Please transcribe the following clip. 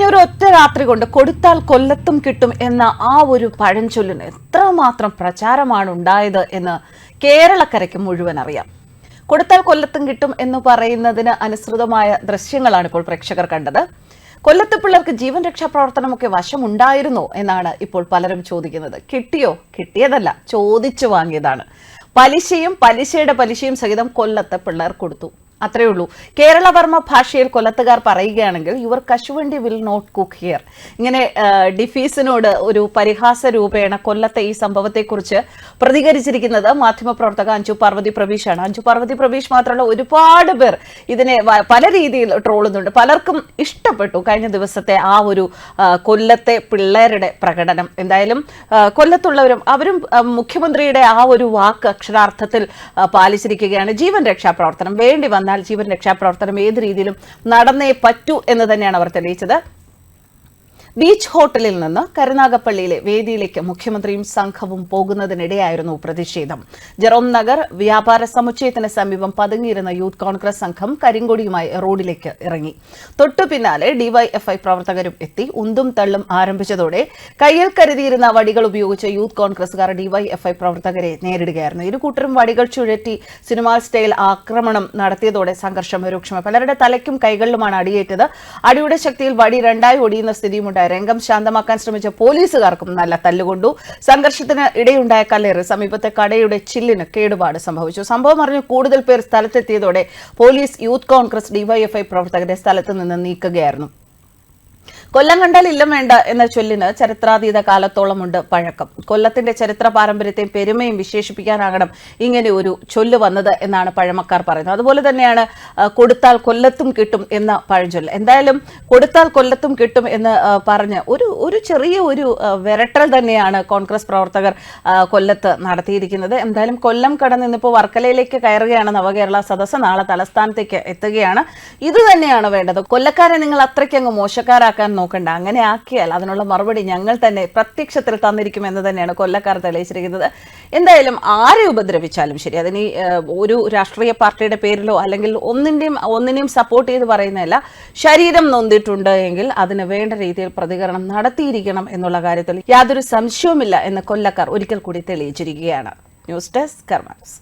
രാത്രി കൊണ്ട് കൊടുത്താൽ കൊല്ലത്തും കിട്ടും എന്ന ആ ഒരു പഴഞ്ചൊല്ലിന് എത്രമാത്രം പ്രചാരമാണ് ഉണ്ടായത് എന്ന് കേരളക്കരയ്ക്ക് മുഴുവൻ അറിയാം. കൊടുത്താൽ കൊല്ലത്തും കിട്ടും എന്ന് പറയുന്നതിന് അനുസൃതമായ ദൃശ്യങ്ങളാണ് ഇപ്പോൾ പ്രേക്ഷകർ കണ്ടത്. കൊല്ലത്ത് പിള്ളേർക്ക് ജീവൻ രക്ഷാ പ്രവർത്തനമൊക്കെ വശമുണ്ടായിരുന്നോ എന്നാണ് ഇപ്പോൾ പലരും ചോദിക്കുന്നത്. കിട്ടിയോ? കിട്ടിയതല്ല ചോദിച്ചു വാങ്ങിയതാണ്. പലിശയും പലിശയുടെ പലിശയും സഹിതം കൊല്ലത്ത് പിള്ളേർ കൊടുത്തു. അത്രേ ഉള്ളൂ. കേരളവർമ്മ ഭാഷയിൽ കൊല്ലത്തുകാർ പറയുകയാണെങ്കിൽ യുവർ കശുവണ്ടി വിൽ നോട്ട് കുക്ക് ഹിയർ. ഇങ്ങനെ ഡിഫീസിനോട് ഒരു പരിഹാസ രൂപേണ കൊല്ലത്തെ ഈ സംഭവത്തെക്കുറിച്ച് പ്രതികരിച്ചിരിക്കുന്നത് മാധ്യമപ്രവർത്തക അഞ്ചു പാർവതി പ്രവീഷാണ്. അഞ്ചു പാർവതി പ്രവീഷ് മാത്രമല്ല ഒരുപാട് പേർ ഇതിനെ പല രീതിയിൽ ട്രോളുന്നുണ്ട്. പലർക്കും ഇഷ്ടപ്പെട്ടു കഴിഞ്ഞ ദിവസത്തെ ആ ഒരു കൊല്ലത്തെ പിള്ളേരുടെ പ്രകടനം. എന്തായാലും കൊല്ലത്തുള്ളവരും അവരും മുഖ്യമന്ത്രിയുടെ ആ ഒരു വാക്ക് അക്ഷരാർത്ഥത്തിൽ പാലിച്ചിരിക്കുകയാണ് ജീവൻ രക്ഷാ പ്രവർത്തനം. വേണ്ടി വന്നാൽ ജീവൻ രക്ഷാപ്രവർത്തനം ഏത് രീതിയിലും നടന്നേ പറ്റൂ എന്ന് തന്നെയാണ് അവർ തെളിയിച്ചത്. ബീച്ച് ഹോട്ടലിൽ നിന്ന് കരുനാഗപ്പള്ളിയിലെ വേദിയിലേക്ക് മുഖ്യമന്ത്രിയും സംഘവും പോകുന്നതിനിടെയായിരുന്നു പ്രതിഷേധം. ജെറോം നഗർ വ്യാപാര സമുച്ചയത്തിന് സമീപം പതുങ്ങിയിരുന്ന യൂത്ത് കോൺഗ്രസ് സംഘം കരിങ്കൊടിയുമായി റോഡിലേക്ക് ഇറങ്ങി. തൊട്ടു പിന്നാലെ ഡിവൈഎഫ്ഐ പ്രവർത്തകരും എത്തി. ഉന്തും തള്ളും ആരംഭിച്ചതോടെ കയ്യിൽ കരുതിയിരുന്ന വടികൾ ഉപയോഗിച്ച് യൂത്ത് കോൺഗ്രസുകാർ ഡിവൈഎഫ്ഐ പ്രവർത്തകരെ നേരിടുകയായിരുന്നു. ഇരു കൂട്ടരും വടികൾ ചുഴറ്റി സിനിമാ സ്റ്റൈൽ ആക്രമണം നടത്തിയതോടെ സംഘർഷം രൂക്ഷമായി. പലരുടെ തലയ്ക്കും കൈകളിലുമാണ് അടിയേറ്റത്. അടിയുടെ ശക്തിയിൽ വടി രണ്ടായി ഒടിയുന്ന സ്ഥിതിയുമുണ്ടായി രംഗം ശാന്തമാക്കാൻ ശ്രമിച്ച പോലീസുകാർക്കും നല്ല തല്ലുകൊണ്ടു. സംഘർഷത്തിന് ഇടയുണ്ടായ കല്ലേറ് സമീപത്തെ കടയുടെ ചില്ലിന് കേടുപാട് സംഭവിച്ചു. സംഭവം അറിഞ്ഞ് കൂടുതൽ പേർ സ്ഥലത്തെത്തിയതോടെ പോലീസ് യൂത്ത് കോൺഗ്രസ് ഡിവൈഎഫ്ഐ പ്രവർത്തകരെ സ്ഥലത്ത് നിന്ന് നീക്കുകയായിരുന്നു. കൊല്ലം കണ്ടാൽ ഇല്ലം വേണ്ട എന്ന ചൊല്ലിന് ചരിത്രാതീത കാലത്തോളമുണ്ട് പഴക്കം. കൊല്ലത്തിന്റെ ചരിത്ര പാരമ്പര്യത്തെയും പെരുമയും വിശേഷിപ്പിക്കാനാകണം ഇങ്ങനെ ഒരു ചൊല്ല് വന്നത് എന്നാണ് പഴമക്കാർ പറയുന്നത്. അതുപോലെ തന്നെയാണ് കൊടുത്താൽ കൊല്ലത്തും കിട്ടും എന്ന പഴഞ്ചൊല്ല്. എന്തായാലും കൊടുത്താൽ കൊല്ലത്തും കിട്ടും എന്ന് പറഞ്ഞ് ഒരു ഒരു ചെറിയ ഒരു വിരട്ടൽ തന്നെയാണ് കോൺഗ്രസ് പ്രവർത്തകർ കൊല്ലത്ത് നടത്തിയിരിക്കുന്നത്. എന്തായാലും കൊല്ലം കടന്ന് ഇന്നിപ്പോൾ വർക്കലയിലേക്ക് കയറുകയാണ് നവകേരള സദസ്സ്. നാളെ തലസ്ഥാനത്തേക്ക് എത്തുകയാണ്. ഇത് തന്നെയാണ് വേണ്ടത്. കൊല്ലക്കാരെ നിങ്ങൾ അത്രയ്ക്കങ്ങ് മോശക്കാരാക്കാൻ നോക്കണ്ട. അങ്ങനെ ആക്കിയാൽ അതിനുള്ള മറുപടി ഞങ്ങൾ തന്നെ പ്രത്യക്ഷത്തിൽ തന്നിരിക്കും എന്ന് തന്നെയാണ് കൊല്ലക്കാർ തെളിയിച്ചിരിക്കുന്നത്. എന്തായാലും ആരെ ഉപദ്രവിച്ചാലും ശരി അതിന് ഒരു രാഷ്ട്രീയ പാർട്ടിയുടെ പേരിലോ അല്ലെങ്കിൽ ഒന്നിന്റെയും ഒന്നിനെയും സപ്പോർട്ട് ചെയ്ത് പറയുന്നതല്ല ശരീരം നൊന്തിട്ടുണ്ട് എങ്കിൽ അതിന് വേണ്ട രീതിയിൽ പ്രതികരണം നടത്തിയിരിക്കണം എന്നുള്ള കാര്യത്തിൽ യാതൊരു സംശയവുമില്ല എന്ന് കൊല്ലക്കാർ ഒരിക്കൽ കൂടി തെളിയിച്ചിരിക്കുകയാണ്. News desk karmas